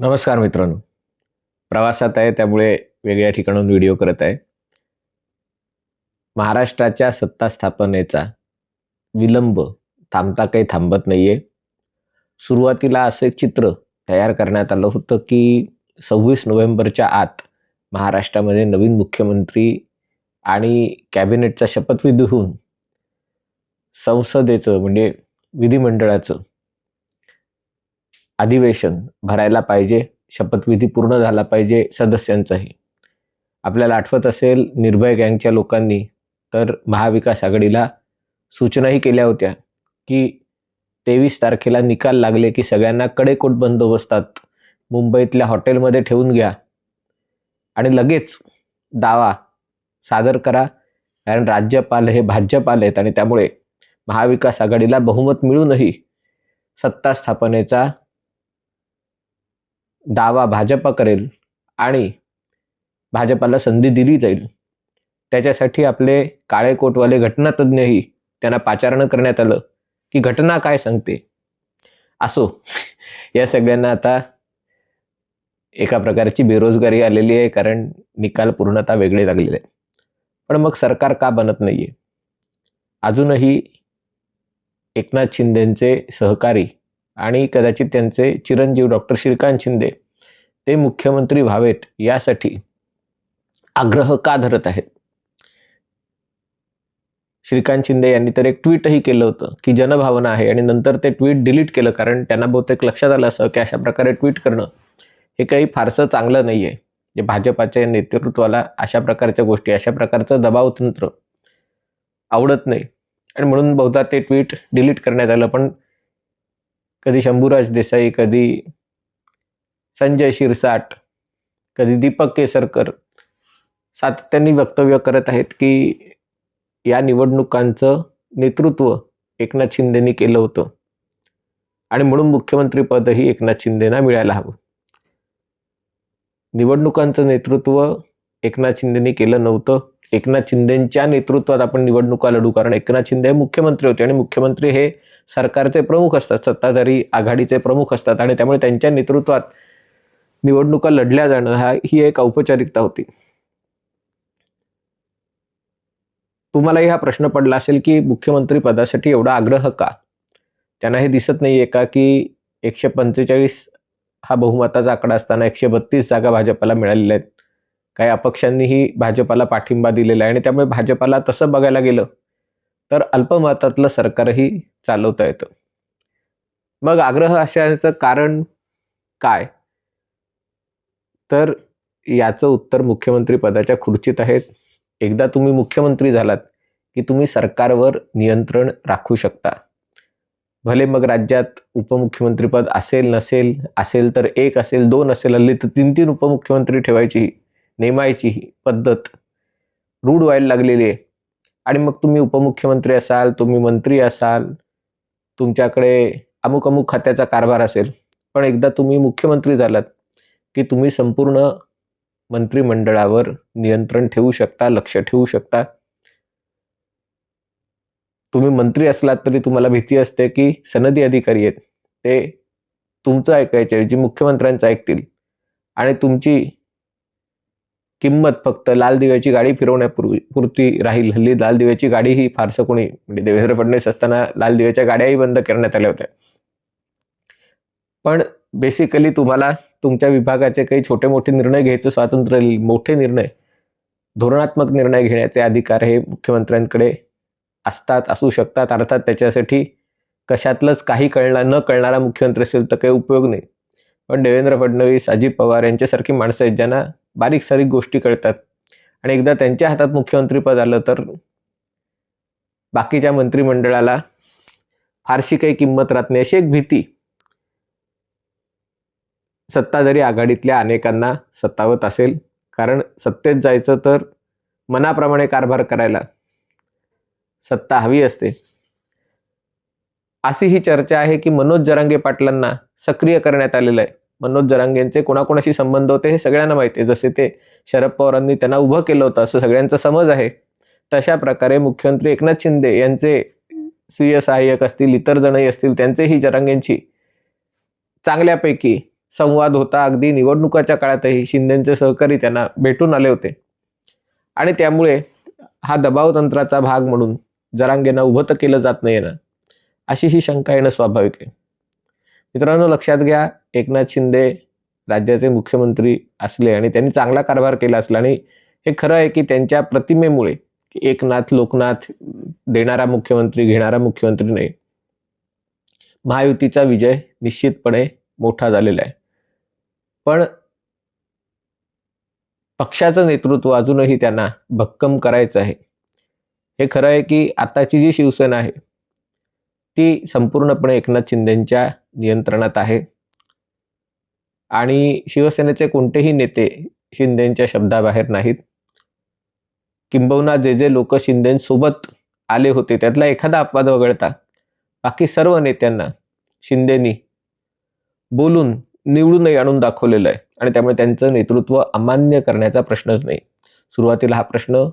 नमस्कार मित्रांनो. प्रवासात आहे त्यामुळे वेगळ्या ठिकाणून व्हिडिओ करत आहे. महाराष्ट्राच्या सत्ता स्थापनेचा विलंब थांबता काही थांबत नाही आहे सुरुवातीला असं एक चित्र तयार करण्यात आलं होतं की सव्वीस नोव्हेंबरच्या आत महाराष्ट्रामध्ये नवीन मुख्यमंत्री आणि कॅबिनेटचा शपथविधी होऊन संसदेचं म्हणजे विधिमंडळाचं अधिवेशन भरायला पाहिजे शपथविधी पूर्ण झाला पाहिजे सदस्यांचाही. आपल्याला आठवत असेल निर्भय गँगच्या लोकांनी तर महाविकास आघाडीला सूचनाही केल्या होत्या की तेवीस तारखेला निकाल लागले की सगळ्यांना कडेकोट बंदोबस्तात मुंबईतल्या हॉटेलमध्ये ठेवून घ्या. आणि लगेच दावा सादर करा कारण राज्यपाल हे भाजपाल आहेत आणि त्यामुळे महाविकास आघाडीला बहुमत मिळूनही सत्ता स्थापनेचा दावा भाजपा करेल आणि भाजपाला संधी दिली जाईल. त्याच्यासाठी आपले काळेकोटवाले घटनातज्ञही त्यांना पाचारण करण्यात आलं. की घटना काय सांगते? असो या सगळ्यांना आता एका प्रकारची बेरोजगारी आलेली आहे कारण निकाल पूर्णतः वेगळे लागलेले आहेत. पण मग सरकार का बनत नाही आहे अजूनही एकनाथ शिंदेंचे सहकारी आणि कदाचित त्यांचे चिरंजीव डॉक्टर श्रीकांत शिंदे ते मुख्यमंत्री व्हावेत यासाठी आग्रह का धरत आहेत? श्रीकांत शिंदे यांनी तर एक ट्विटही केलं होतं की जनभावना आहे आणि नंतर ते ट्विट डिलीट केलं कारण त्यांना बहुतेक लक्षात आलं असं की अशा प्रकारे ट्विट करणं हे काही फारसं चांगलं नाही आहे जे भाजपाच्या नेतृत्वाला अशा प्रकारच्या गोष्टी अशा प्रकारचं दबाव तंत्र आवडत नाही. आणि म्हणून बहुधा ते ट्विट डिलीट करण्यात आलं. पण कधी शंभूराज देसाई कधी संजय शिरसाट कधी दीपक केसरकर सातत्याने वक्तव्य करत आहेत की या निवडणुकांचं नेतृत्व एकनाथ शिंदेनी केलं होतं. आणि म्हणून मुख्यमंत्रीपदही एकनाथ शिंदेना मिळायला हवं. निवडणुकांचं नेतृत्व एकनाथ शिंदेनी केलं नव्हतं. एकनाथ शिंदेच्या नेतृत्वात आपण निवडणुका लढू कारण एकनाथ शिंदे हे मुख्यमंत्री होते आणि मुख्यमंत्री हे सरकारचे प्रमुख असतात सत्ताधारी आघाडीचे प्रमुख असतात आणि त्यामुळे त्यांच्या नेतृत्वात निवडणुका लढल्या जाणं हा ही एक औपचारिकता होती. तुम्हालाही हा प्रश्न पडला असेल की मुख्यमंत्री पदासाठी एवढा आग्रह का? त्यांना हे दिसत नाहीये का की एकशे पंचेचाळीस हा बहुमताचा आकडा असताना एकशे बत्तीस जागा भाजपला मिळालेल्या आहेत? काही अपक्षांनीही भाजपाला पाठिंबा दिलेला आहे आणि त्यामुळे भाजपाला तसं बघायला गेलं तर अल्पमतातलं सरकारही चालवता येतं. मग आग्रह असण्याचं कारण काय? तर याचं उत्तर मुख्यमंत्री पदाच्या खुर्चीत आहेत. एकदा तुम्ही मुख्यमंत्री झालात की तुम्ही सरकारवर नियंत्रण राखू शकता. भले मग राज्यात उपमुख्यमंत्रीपद असेल नसेल असेल तर एक असेल दोन असेल हल्ली तर तीन तीन उपमुख्यमंत्री ठेवायची. नेमायची ही पद्धत रूढ व्हायला लागलेली आहे. आणि मग तुम्ही उपमुख्यमंत्री असाल तुम्ही मंत्री असाल तुमच्याकडे अमुक अमुक खात्याचा कारभार असेल पण एकदा तुम्ही मुख्यमंत्री झालात की तुम्ही संपूर्ण मंत्रिमंडळावर नियंत्रण ठेवू शकता लक्ष ठेवू शकता. तुम्ही मंत्री असलात तरी तुम्हाला भीती असते की सनदी अधिकारी आहेत ते तुमचं ऐकायचे जी मुख्यमंत्र्यांचं ऐकतील. आणि तुमची किंमत फक्त लाल दिव्याची गाडी फिरवण्यापूर्वी पुरती राहील. हल्ली लाल दिव्याची गाडी ही फारसं कोणी म्हणजे देवेंद्र फडणवीस असताना लाल दिव्याच्या गाड्याही बंद करण्यात आल्या होत्या. पण बेसिकली तुम्हाला तुमच्या विभागाचे काही छोटे मोठे निर्णय घ्यायचं स्वातंत्र्य मोठे निर्णय धोरणात्मक निर्णय घेण्याचे अधिकार हे मुख्यमंत्र्यांकडे असतात असू शकतात. अर्थात त्याच्यासाठी कशातलंच काही कळणार न कळणारा मुख्यमंत्री असेल तर काही उपयोग नाही. पण देवेंद्र फडणवीस अजित पवार यांच्यासारखी माणसं आहेत ज्यांना बारीक सारीक गोष्टी कळतात. आणि एकदा त्यांच्या हातात मुख्यमंत्रीपद आलं तर बाकीच्या मंत्रिमंडळाला फारशी काही किंमत राहत नाही. अशी एक भीती सत्ताधारी आघाडीतल्या अनेकांना सतावत असेल. कारण सत्तेत जायचं तर मनाप्रमाणे कारभार करायला सत्ता हवी असते. अशी ही चर्चा आहे की मनोज जरांगे पाटलांना सक्रिय करण्यात आलेलं आहे. मनोज जरांगेंचे कोणाकोणाशी संबंध होते हे सगळ्यांना माहिती आहे. जसे ते शरद पवारांनी त्यांना उभं केलं होतं असं सगळ्यांचा समज आहे. तशा प्रकारे मुख्यमंत्री एकनाथ शिंदे यांचे स्वीय सहाय्यक असतील इतर जणही असतील त्यांचेही जरांगेंची चांगल्यापैकी संवाद होता. अगदी निवडणुकाच्या काळातही शिंदेचे सहकारी त्यांना भेटून आले होते. आणि त्यामुळे हा दबाव तंत्राचा भाग म्हणून जरांगेंना उभं तर केलं जात नाही ना अशी ही शंका येणं स्वाभाविक आहे. मित्रांनो लक्षात घ्या एकनाथ शिंदे राज्याचे मुख्यमंत्री असले आणि त्यांनी चांगला कारभार केला असला आणि हे खरं आहे की त्यांच्या प्रतिमेमुळे एकनाथ लोकनाथ देणारा मुख्यमंत्री घेणारा मुख्यमंत्री नाही. महायुतीचा विजय निश्चितपणे मोठा झालेला आहे. पण पक्षाचं नेतृत्व अजूनही त्यांना भक्कम करायचं आहे. हे खरं आहे की आताची जी शिवसेना आहे ती संपूर्णपणे एकनाथ शिंदेच्या नियंत्रणात आहे. आणि शिवसेनेचे कोणतेही नेते शिंदेंच्या शब्दाबाहेर नाहीत. किंबहुना जे जे लोक शिंदेसोबत आले होते त्यातला एखादा अपवाद वगळता बाकी सर्व नेत्यांना शिंदेनी बोलून निवडूनही आणून दाखवलेलं आहे. आणि त्यामुळे त्यांचं नेतृत्व अमान्य करण्याचा प्रश्नच नाही. सुरुवातीला हा प्रश्न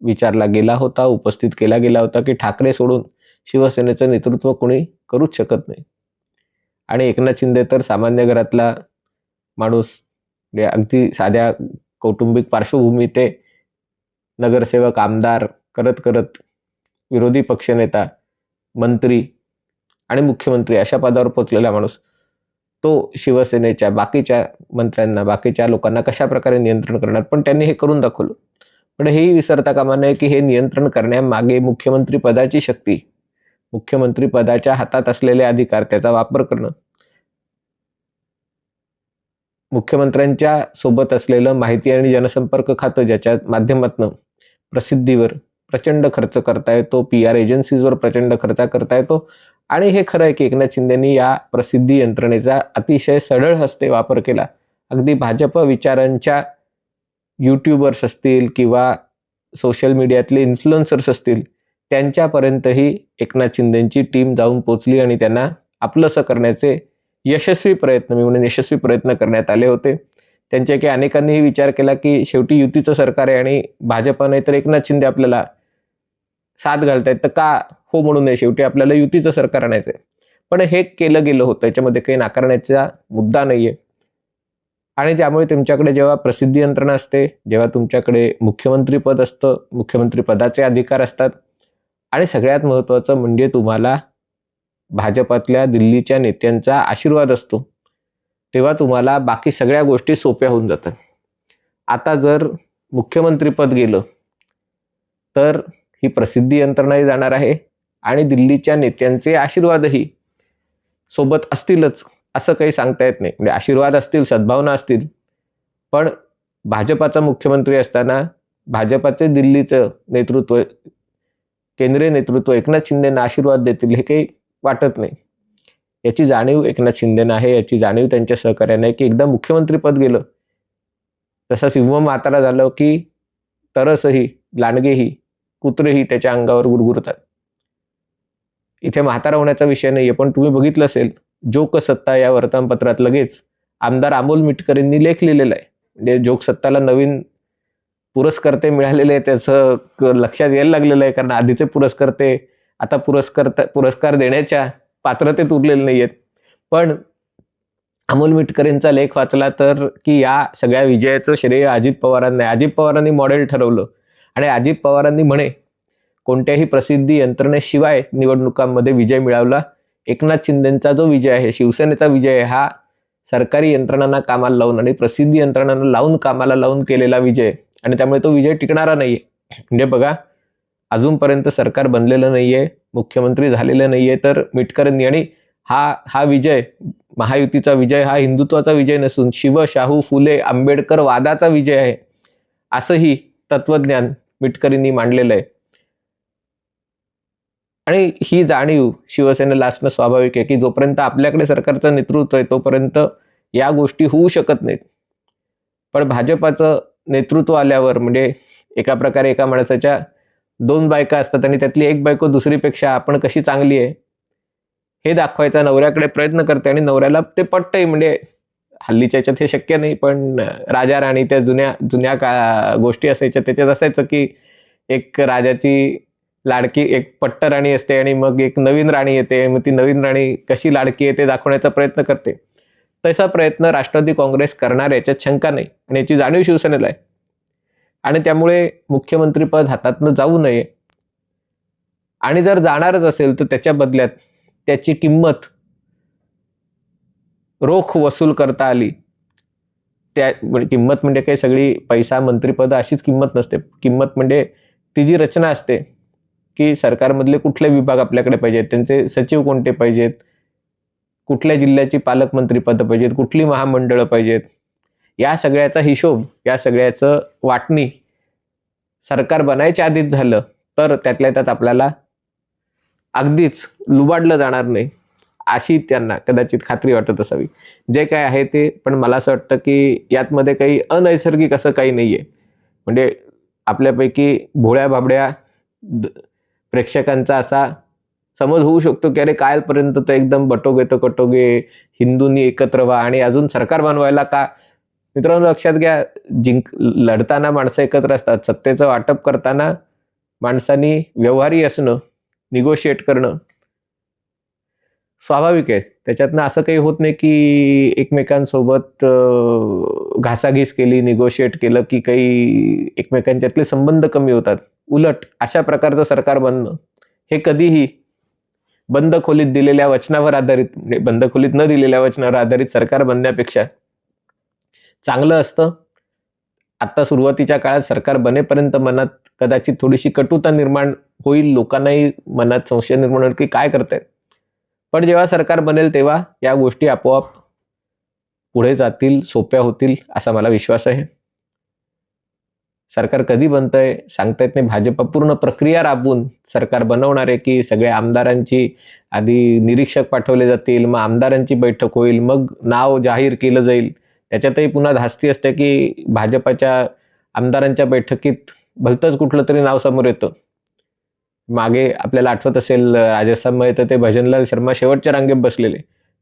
विचारला गेला होता उपस्थित केला गेला होता की ठाकरे सोडून शिवसेनेचं नेतृत्व कोणी करूच शकत नाही. आणि एकनाथ शिंदे तर सामान्य घरातला माणूस. म्हणजे अगदी साध्या कौटुंबिक पार्श्वभूमी ते नगरसेवक आमदार करत करत विरोधी पक्षनेता मंत्री आणि मुख्यमंत्री अशा पदावर पोचलेला माणूस. तो शिवसेनेच्या बाकीच्या मंत्र्यांना बाकीच्या लोकांना कशा प्रकारे नियंत्रण करणार? पण त्यांनी हे करून दाखवलं. पण हेही विसरता कामा नये की हे नियंत्रण करण्यामागे मुख्यमंत्री पदाची शक्ती मुख्यमंत्री पदाच्या हातात असलेले अधिकार त्याचा वापर करणं. मुख्यमंत्र्यांच्या सोबत असलेलं माहिती आणि जनसंपर्क खातं ज्याच्या माध्यमातून प्रसिद्धीवर प्रचंड खर्च करता येतो पी आर एजन्सीजवर प्रचंड खर्च करता येतो. आणि हे खरं आहे की एकनाथ शिंदेनी या प्रसिद्धी यंत्रणेचा अतिशय सढळ हस्ते वापर केला. अगदी भाजप विचारांच्या यूट्यूबर्स असतील किंवा सोशल मीडियातले इन्फ्लुएन्सर्स असतील त्यांच्यापर्यंतही एकनाथ शिंदेची टीम जाऊन पोचली आणि त्यांना आपलंसं करण्याचे यशस्वी प्रयत्न मी म्हणून यशस्वी प्रयत्न करण्यात आले होते. त्यांच्या की अनेकांनीही विचार केला की शेवटी युतीचं सरकार आहे आणि भाजपा नाही तर एकनाथ शिंदे आपल्याला साथ घालतायत तर का हो म्हणू नये शेवटी आपल्याला युतीचं सरकार आणायचं आहे पण हे केलं गेलं होतं याच्यामध्ये काही नाकारण्याचा मुद्दा नाही आहे आणि त्यामुळे तुमच्याकडे जेव्हा प्रसिद्धी यंत्रणा असते जेव्हा तुमच्याकडे मुख्यमंत्रीपद असतं मुख्यमंत्री पदाचे अधिकार असतात आणि सगळ्यात महत्त्वाचं म्हणजे तुम्हाला भाजपातल्या दिल्लीच्या नेत्यांचा आशीर्वाद असतो. तेव्हा तुम्हाला बाकी सगळ्या गोष्टी सोप्या होऊन जातात. आता जर मुख्यमंत्रीपद गेलं तर ही प्रसिद्धी यंत्रणाही जाणार आहे आणि दिल्लीच्या नेत्यांचे आशीर्वादही सोबत असतीलच असं काही सांगता येत नाही. म्हणजे आशीर्वाद असतील सद्भावना असतील पण भाजपाचा मुख्यमंत्री असताना भाजपाचे दिल्लीचं नेतृत्व केंद्रीय नेतृत्व एकनाथ शिंदेना आशीर्वाद देतील हे काही वाटत नाही. याची जाणीव एकनाथ शिंदेना आहे. याची जाणीव त्यांच्या सहकार्याने आहे की एकदा मुख्यमंत्रीपद गेलं तसं सिंह म्हातारा झालं की तरसही लांडगेही कुत्रेही त्याच्या अंगावर गुरगुरतात. इथे म्हातारा होण्याचा विषय नाही आहे पण तुम्ही बघितलं असेल जोक सत्ता या वर्तमानपत्रात लगेच आमदार अमोल मिटकरींनी लेख लिहिलेला आहे. म्हणजे जोक सत्ताला नवीन पुरस्कर्ते मिळालेले त्याचं क- लक्षात यायला लागलेलं आहे. कारण आधीचे पुरस्कर्ते आता पुरस्कार पुरस्कार देण्याच्या पात्रतेत उरलेले नाही आहेत पण अमोल मिटकरींचा लेख वाचला तर की या सगळ्या विजयाचं श्रेय अजित पवारांना अजित पवारांनी मॉडेल ठरवलं. आणि अजित पवारांनी म्हणे कोणत्याही प्रसिद्धी यंत्रणेशिवाय निवडणुकांमध्ये विजय मिळवला. एकनाथ शिंदेचा जो विजय आहे शिवसेनेचा विजय आहे हा सरकारी यंत्रणांना कामाला लावून आणि प्रसिद्धी यंत्रणांना लावून कामाला लावून केलेला विजय आणि त्यामुळे तो विजय टिकणारा नाही आहे म्हणजे बघा अजूनपर्यंत सरकार बनलेलं नाही आहे मुख्यमंत्री झालेलं नाही आहे तर मिटकरांनी आणि हा हा विजय महायुतीचा विजय हा हिंदुत्वाचा विजय नसून शिव शाहू फुले आंबेडकर वादाचा विजय आहे. असंही तत्वज्ञान मिटकरींनी मांडलेलं आहे आणि ही जाणीव शिवसेनेला असणं स्वाभाविक आहे की जोपर्यंत आपल्याकडे सरकारचं नेतृत्व आहे तोपर्यंत या गोष्टी होऊ शकत नाहीत. पण भाजपाचं नेतृत्व आल्यावर म्हणजे एका प्रकारे एका माणसाच्या दोन बायका असतात आणि त्यातली एक बायको दुसरीपेक्षा आपण कशी चांगली आहे हे दाखवायचा नवऱ्याकडे प्रयत्न करते आणि नवऱ्याला ते पटतंय म्हणजे हल्लीच्या याच्यात हे शक्य नाही पण राजा राणी त्या जुन्या जुन्या का गोष्टी असायच्या त्याच्यात असायचं की एक राजाची लाडकी एक पट्ट राणी असते आणि मग एक नवीन राणी येते मग ती नवीन राणी कशी लाडकी आहे ते दाखवण्याचा प्रयत्न करते. तसा प्रयत्न राष्ट्रवादी काँग्रेस करणार याच्यात शंका नाही आणि याची जाणीव शिवसेनेला आहे. आणि त्यामुळे मुख्यमंत्रीपद हातातनं जाऊ नये. आणि जर जाणारच असेल तर त्याच्या बदल्यात त्याची किंमत रोख वसूल करता आली. त्या म्हणजे किंमत म्हणजे काही सगळी पैसा मंत्रिपद अशीच किंमत नसते. किंमत म्हणजे ती जी रचना असते की सरकारमधले कुठले विभाग आपल्याकडे पाहिजेत? त्यांचे सचिव कोणते पाहिजेत? कुठल्या जिल्ह्याची पालकमंत्री पदं पाहिजेत? कुठली महामंडळं पाहिजेत? या सगळ्याचा हिशोब या सगळ्याचं वाटणी सरकार बनायच्या आधीच झालं तर त्यातल्या त्यात आपल्याला अगदीच लुबाडलं जाणार नाही अशी त्यांना कदाचित खात्री वाटत असावी. जे काय आहे ते पण मला असं वाटतं की यातमध्ये काही अनैसर्गिक असं काही नाही आहे म्हणजे आपल्यापैकी भोळ्या भाबड्या द- प्रेक्षकांचा असा समज होऊ शकतो की अरे कालपर्यंत तर एकदम बटोगे तर कटोगे हिंदूंनी एकत्र व्हा आणि अजून सरकार बनवायला का? मित्रांनो लक्षात घ्या जिंक लढताना माणसं एकत्र असतात. सत्तेचं वाटप करताना माणसांनी व्यवहारी असणं निगोशिएट करणं स्वाभाविक आहे. त्याच्यातनं असं काही होत नाही की एकमेकांसोबत घासाघीस केली निगोशिएट केलं की काही एकमेकांच्यातले संबंध कमी होतात. उलट अशा प्रकारचं सरकार बनणं हे कधीही बंद खोलीत दिलेल्या वचनावर आधारित म्हणजे बंद खोलीत न दिलेल्या वचनावर आधारित सरकार बनण्यापेक्षा चांगलं असतं. आत्ता सुरुवातीच्या काळात सरकार बनेपर्यंत मनात कदाचित थोडीशी कटुता निर्माण होईल. लोकांनाही मनात संशय निर्माण होईल की काय करतायत. पण जेव्हा सरकार बनेल तेव्हा या गोष्टी आपोआप पुढे जातील सोप्या होतील असा मला विश्वास आहे. सरकार कधी बनतंय सांगता येत नाही. भाजप पूर्ण प्रक्रिया राबवून सरकार बनवणार आहे की सगळ्या आमदारांची आधी निरीक्षक पाठवले जातील मग आमदारांची बैठक होईल मग नाव जाहीर केलं जाईल. त्याच्यातही पुन्हा धास्ती असते की भाजपाच्या आमदारांच्या बैठकीत भलतंच कुठलं तरी नाव समोर येतं. मागे आपल्याला आठवत असेल राजस्थानमध्ये तर ते भजनलाल शर्मा शेवटच्या रांगेत बसलेले.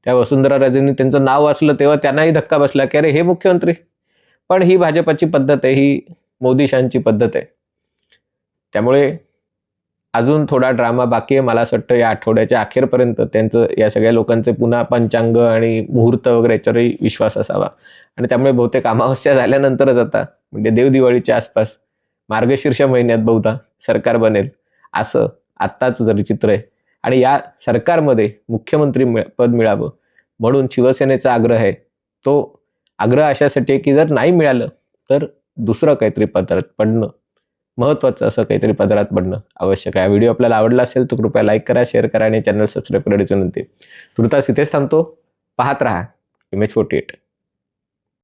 त्या वसुंधरा राजेंनी त्यांचं नाव वाचलं तेव्हा त्यांनाही धक्का बसला की अरे हे मुख्यमंत्री. पण ही भाजपाची पद्धत आहे ही मोदीशांची पद्धत आहे. त्यामुळे अजून थोडा ड्रामा बाकी आहे. मला असं वाटतं या आठवड्याच्या अखेरपर्यंत त्यांचं या सगळ्या लोकांचे पुन्हा पंचांग आणि मुहूर्त वगैरे याच्यावरही विश्वास असावा. आणि त्यामुळे बहुतेक अमावस्या झाल्यानंतरच आता म्हणजे देवदिवाळीच्या आसपास मार्गशीर्ष महिन्यात बहुधा सरकार बनेल असं आत्ताच जरी चित्र आहे. आणि या सरकारमध्ये मुख्यमंत्री पद मिळावं म्हणून शिवसेनेचा आग्रह आहे. तो आग्रह अशासाठी आहे की जर नाही मिळालं तर दुसरं काहीतरी पदार्थ पडणं महत्त्वाचं असं काहीतरी पदार्थ पडणं आवश्यक आहे. व्हिडिओ आपल्याला आवडला असेल तर कृपया लाईक करा शेअर करा आणि चॅनल सबस्क्राईब करायची विनंती. तुर्तास इथेच थांबतो. पाहत राहा. Image forty eight